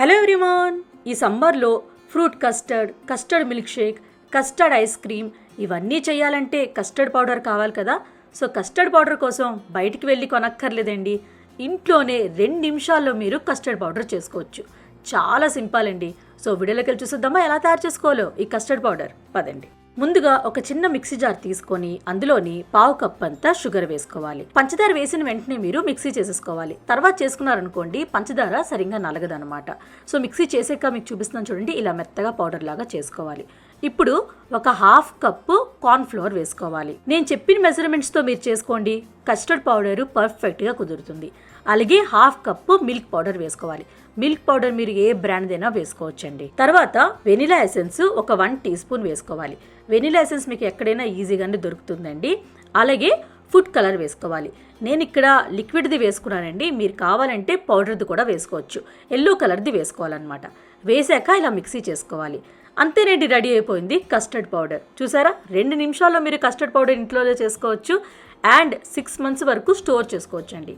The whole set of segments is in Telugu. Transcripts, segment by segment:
హలో ఎవ్రీమాన్ ఈ సమ్మర్లో fruit custard custard milkshake custard ice cream ఇవన్నీ చేయాలంటే కస్టర్డ్ పౌడర్ కావాలి కదా. సో కస్టర్డ్ పౌడర్ కోసం బయటికి వెళ్ళి కొనక్కర్లేదండి. ఇంట్లోనే రెండు నిమిషాల్లో మీరు కస్టర్డ్ పౌడర్ చేసుకోవచ్చు. చాలా సింపుల్ అండి. సో వీడియోలోకి వెళ్ళి చూసేద్దామా? ఎలా తయారు చేసుకోవాలో ఈ కస్టర్డ్ పౌడర్. పదండి. ముందుగా ఒక చిన్న మిక్సీ జార్ తీసుకొని అందులోని పావు కప్ అంతా షుగర్ వేసుకోవాలి. పంచదార వేసిన వెంటనే మీరు మిక్సీ చేసేసుకోవాలి. తర్వాత చేసుకున్నారనుకోండి పంచదార సరిగ్గా నలగదనమాట సో మిక్సీ చేసాక మీకు చూపిస్తున్నాను చూడండి ఇలా మెత్తగా పౌడర్ లాగా చేసుకోవాలి. ఇప్పుడు ఒక హాఫ్ కప్పు కార్న్ ఫ్లోర్ వేసుకోవాలి. నేను చెప్పిన మెజర్మెంట్స్తో మీరు చేసుకోండి. కస్టర్డ్ పౌడర్ పర్ఫెక్ట్గా కుదురుతుంది. అలాగే హాఫ్ కప్పు మిల్క్ పౌడర్ వేసుకోవాలి. మిల్క్ పౌడర్ మీరు ఏ బ్రాండ్దైనా వేసుకోవచ్చండి. తర్వాత వెనిలా ఎసెన్స్ ఒక వన్ టీ స్పూన్ వేసుకోవాలి. వెనిలా ఎసెన్స్ మీకు ఎక్కడైనా ఈజీగానే దొరుకుతుందండి. అలాగే ఫుడ్ కలర్ వేసుకోవాలి. నేను ఇక్కడ లిక్విడ్ది వేసుకున్నానండి. మీరు కావాలంటే పౌడర్ది కూడా వేసుకోవచ్చు. ఎల్లో కలర్ది వేసుకోవాలన్నమాట. వేసాక ఇలా మిక్సీ చేసుకోవాలి. అంతేనండి రెడీ అయిపోయింది కస్టర్డ్ పౌడర్. చూసారా? రెండు నిమిషాల్లో మీరు కస్టర్డ్ పౌడర్ ఇంట్లోనే చేసుకోవచ్చు. అండ్ సిక్స్ మంత్స్ వరకు స్టోర్ చేసుకోవచ్చు అండి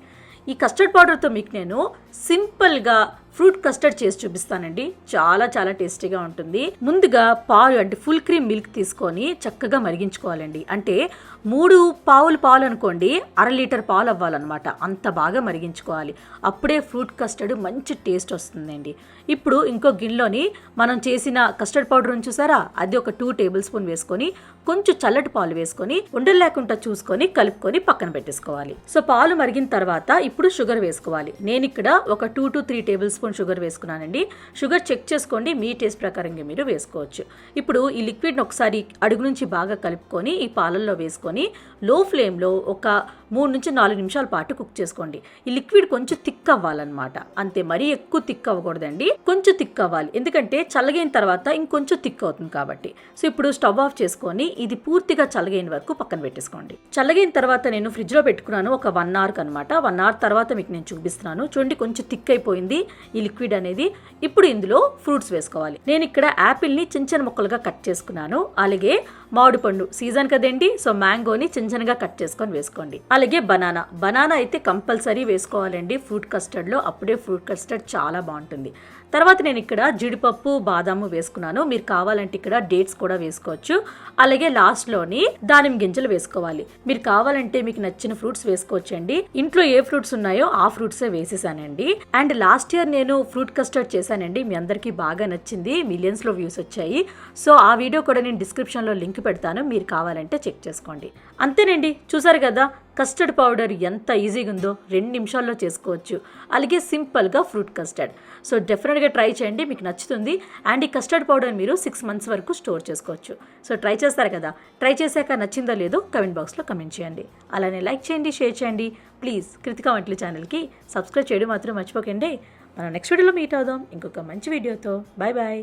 ఈ కస్టర్డ్ పౌడర్తో మీకు నేను సింపుల్గా ఫ్రూట్ కస్టర్డ్ చేసి చూపిస్తానండి. చాలా చాలా టేస్టీగా ఉంటుంది. ముందుగా పాలు అంటే ఫుల్ క్రీమ్ మిల్క్ తీసుకొని చక్కగా మరిగించుకోవాలండి. అంటే మూడు పావులు పాలు అనుకోండి అర లీటర్ పాలు అవ్వాలన్నమాట. అంత బాగా మరిగించుకోవాలి. అప్పుడే ఫ్రూట్ కస్టర్డ్ మంచి టేస్ట్ వస్తుందండి. ఇప్పుడు ఇంకో గిన్నెలోని మనం చేసిన కస్టర్డ్ పౌడర్ చూసారా? అది ఒక టూ టేబుల్ స్పూన్ వేసుకొని కొంచెం చల్లటి పాలు వేసుకొని ఉండలు లేకుండా చూసుకొని కలుపుకొని పక్కన పెట్టేసుకోవాలి. సో పాలు మరిగిన తర్వాత ఇప్పుడు షుగర్ వేసుకోవాలి. నేను ఇక్కడ ఒక two to three tablespoon sugar వేసుకున్నానండి. షుగర్ చెక్ చేసుకోండి మీ టేస్ట్ ప్రకారంగా మీరు వేసుకోవచ్చు. ఇప్పుడు ఈ లిక్విడ్ని ఒకసారి అడుగు నుంచి బాగా కలుపుకొని ఈ పాలల్లో వేసుకొని లో ఫ్లేమ్లో ఒక మూడు నుంచి నాలుగు నిమిషాల పాటు కుక్ చేసుకోండి. ఈ లిక్విడ్ కొంచెం థిక్ అవ్వాలన్నమాట. అంతే మరీ ఎక్కువ థిక్ అవ్వకూడదండి. కొంచెం థిక్ అవ్వాలి. ఎందుకంటే చల్లగైన తర్వాత ఇంకొంచెం థిక్ అవుతుంది కాబట్టి. సో ఇప్పుడు స్టవ్ ఆఫ్ చేసుకొని ఇది పూర్తిగా చల్లగైన వరకు పక్కన పెట్టేసుకోండి. చల్లగైన తర్వాత నేను ఫ్రిడ్జ్లో పెట్టుకున్నాను ఒక వన్ అవర్కి అనమాట వన్ అవర్ తర్వాత మీకు నేను చూపిస్తున్నాను. చూడండి కొంచెం థిక్ అయిపోయింది ఈ లిక్విడ్ అనేది. ఇప్పుడు ఇందులో ఫ్రూట్స్ వేసుకోవాలి. నేను ఇక్కడ యాపిల్ని చిన్న చిన్న ముక్కలుగా కట్ చేసుకున్నాను. అలాగే మామిడి పండు సీజన్ కదండి. సో మ్యాంగోని చిన్న చిన్నగా కట్ చేసుకొని వేసుకోండి. అలాగే బనానా. బనానా అయితే కంపల్సరీ వేసుకోవాలండి. ఫ్రూట్ కస్టర్డ్లో అప్పుడే ఫ్రూట్ కస్టర్డ్ చాలా బాగుంటుంది. తర్వాత నేను ఇక్కడ జీడిపప్పు బాదాము వేసుకున్నాను. మీరు కావాలంటే ఇక్కడ డేట్స్ కూడా వేసుకోవచ్చు. అలాగే లాస్ట్లోని దానిమ్మ గింజలు వేసుకోవాలి. మీరు కావాలంటే మీకు నచ్చిన ఫ్రూట్స్ వేసుకోవచ్చండి. ఇంట్లో ఏ ఫ్రూట్స్ ఉన్నాయో ఆ ఫ్రూట్సే వేసేసానండి. అండ్ లాస్ట్ ఇయర్ నేను ఫ్రూట్ కస్టర్డ్ చేశానండి. మీ అందరికీ బాగా నచ్చింది. మిలియన్స్లో వ్యూస్ వచ్చాయి. సో ఆ వీడియో కూడా నేను డిస్క్రిప్షన్లో లింక్ పెడతాను. మీరు కావాలంటే చెక్ చేసుకోండి. అంతేనండి. చూసారు కదా కస్టర్డ్ పౌడర్ ఎంత ఈజీగా ఉందో రెండు నిమిషాల్లో చేసుకోవచ్చు. అలాగే సింపుల్గా ఫ్రూట్ కస్టర్డ్. సో డెఫినెట్గా ట్రై చేయండి మీకు నచ్చుతుంది. అండ్ ఈ కస్టర్డ్ పౌడర్ మీరు సిక్స్ మంత్స్ వరకు స్టోర్ చేసుకోవచ్చు. సో ట్రై చేస్తారు కదా. ట్రై చేశాక నచ్చిందో లేదో కమెంట్ బాక్స్లో కమెంట్ చేయండి. అలానే లైక్ చేయండి షేర్ చేయండి. ప్లీజ్ కృతికా వంటల ఛానల్కి సబ్స్క్రైబ్ చేయడం మాత్రం మర్చిపోకండి. మనం నెక్స్ట్ వీడియోలో మీట్ అవుదాం. ఇంకొక మంచి వీడియోతో బాయ్ బాయ్